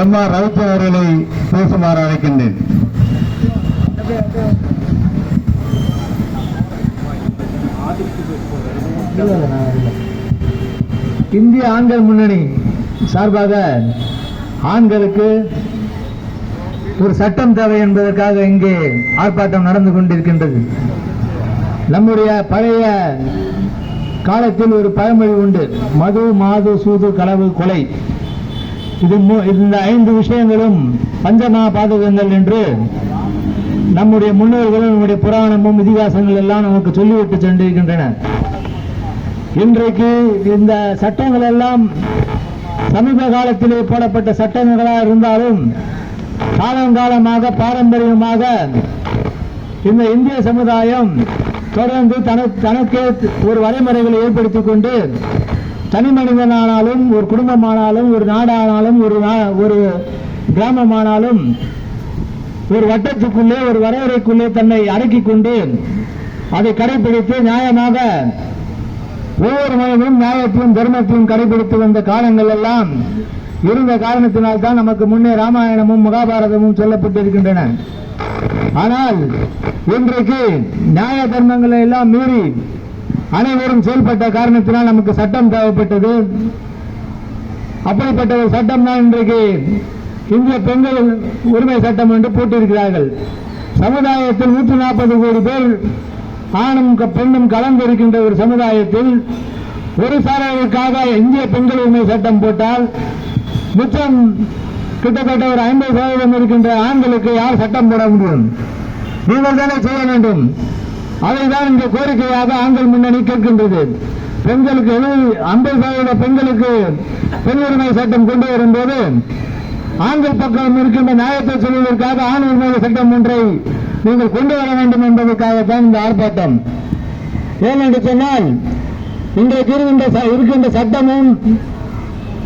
M R Raut அவர்களை பேசுமாறு அழைக்கின்றேன். இந்திய ஆண்கள் முன்னணி சார்பாக ஆண்களுக்கு ஒரு சட்டம் தேவை என்பதற்காக இங்கே ஆர்ப்பாட்டம் நடந்து கொண்டிருக்கின்றது. நம்முடைய பழைய காலத்தில் ஒரு பழமொழி உண்டு மது மாது சூது களவு கொலை. இது இந்த ஐந்து விஷயங்களும் பஞ்சமா பாதகங்கள் என்று நம்முடைய முன்னோர்களும் நம்முடைய புராணமும் இதிகாசங்கள் எல்லாம் நமக்கு சொல்லிவிட்டு சென்றிருக்கின்றன. இன்றைக்கு இந்த சட்டங்கள் எல்லாம் சமீப காலத்திலே போடப்பட்ட சட்டங்களாக இருந்தாலும் காலங்காலமாக பாரம்பரியமாக இந்த இந்திய சமுதாயம் தொடர்ந்து தனக்கு தனக்கே ஒரு வரைமுறைகளை ஏற்படுத்திக் கொண்டு தனி மனிதனானாலும் ஒரு குடும்பமானாலும் ஒரு நாடானாலும் ஒரு ஒரு கிராமமானாலும் ஒரு வட்டத்துக்குள்ளே ஒரு வரையறைக்குள்ளே தன்னை அடக்கிக் கொண்டு அதை கடைபிடித்து நியாயமாக ஒவ்வொரு மனிதனும் நியாயத்தையும் தர்மத்தையும் கடைபிடித்து வந்த காலங்கள் எல்லாம் இருந்த காரணத்தினால் தான் நமக்கு முன்னே ராமாயணமும் மகாபாரதமும் சொல்லப்பட்டிருக்கின்றன. ஆனால் இன்றைக்கு நியாய தர்மங்களை எல்லாம் மீறி அனைவரும் செயல்பட்ட காரணத்தினால் நமக்கு சட்டம் தேவைப்பட்டது. அப்படிப்பட்ட ஒரு சட்டம் தான் இன்றைக்கு இந்திய பெண்கள் உரிமை சட்டம் என்று போட்டிருக்கிறார்கள். சமுதாயத்தில் நூற்றி நாற்பது கோடி பேர் ஆணும் க- பெண்ணும் கலந்திருக்கின்ற ஒரு சமுதாயத்தில் ஒரு சாரர்களுக்காக இந்திய பெண்கள் உரிமை சட்டம் போட்டால் மிச்சம் கிட்டத்தட்ட ஒரு ஐம்பது சதவீதம் இருக்கின்ற ஆண்களுக்கு யார் சட்டம் போட முடியும்? நீங்கள் தானே செய்ய வேண்டும். அதைதான் இந்த கோரிக்கையாக ஆண்கள் முன்னணி கேட்கின்றது. பெண்களுக்கு எழுபது ஐம்பது சதவீத பெண்களுக்கு பெண் உரிமை சட்டம் கொண்டு வரும்போது ஆண்கள் பக்கம் இருக்கின்ற நியாயத்தை சொல்வதற்காக ஆண் உரிமை சட்டம் ஒன்றை நீங்கள் கொண்டு வர வேண்டும் என்பதற்காகத்தான் இந்த ஆர்ப்பாட்டம். ஏனென்று சொன்னால் இன்றைக்கு இருக்கின்ற ச- இருக்கின்ற சட்டமும்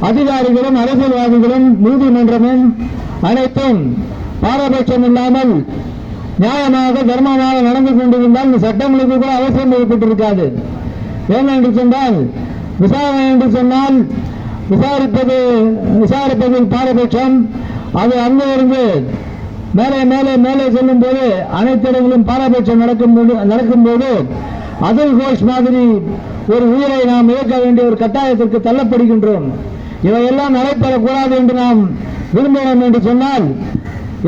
அதிகாரிகளும் அரசியல்வாதிகளும் நீதிமன்றமும் அனைத்தும் பாரபட்சம் இல்லாமல் நியாயமாக தர்மமாக நடந்து கொண்டிருந்தால் இந்த சட்டங்களுக்கு கூட அவசியம் ஏற்பட்டிருக்காது. ஏனென்று சொன்னால் விசாரணை என்று சொன்னால் விசாரிப்பது விசாரிப்பதில் பாரபட்சம். அது அங்கே இருந்து மேலே மேலே மேலே செல்லும் போது அனைத்து இடங்களிலும் பாரபட்சம் நடக்கும்போது நடக்கும்போது அதுல் கோஷ் மாதிரி ஒரு உயிரை நாம் இயக்க வேண்டிய ஒரு கட்டாயத்திற்கு தள்ளப்படுகின்றோம். இவையெல்லாம் நடைபெறக்கூடாது என்று நாம் விரும்புகிறோம் என்று சொன்னால்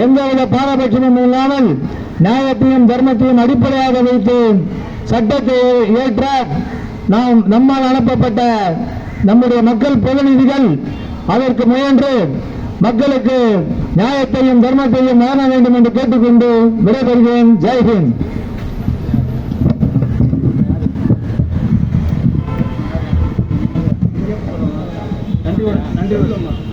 எந்தவித பாரபட்சமும் இல்லாமல் நியாயத்தையும் தர்மத்தையும் அடிப்படையாக வைத்து சட்டத்தை ஏற்ற நாம் நம்மால் அனுப்பப்பட்ட நம்முடைய மக்கள் பிரதிநிதிகள் அதற்கு முயன்று மக்களுக்கு நியாயத்தையும் தர்மத்தையும் வழங்க வேண்டும் என்று கேட்டுக்கொண்டு விடைபெறுகிறேன். ஜெய்ஹிந்த் நன்றி நன்றி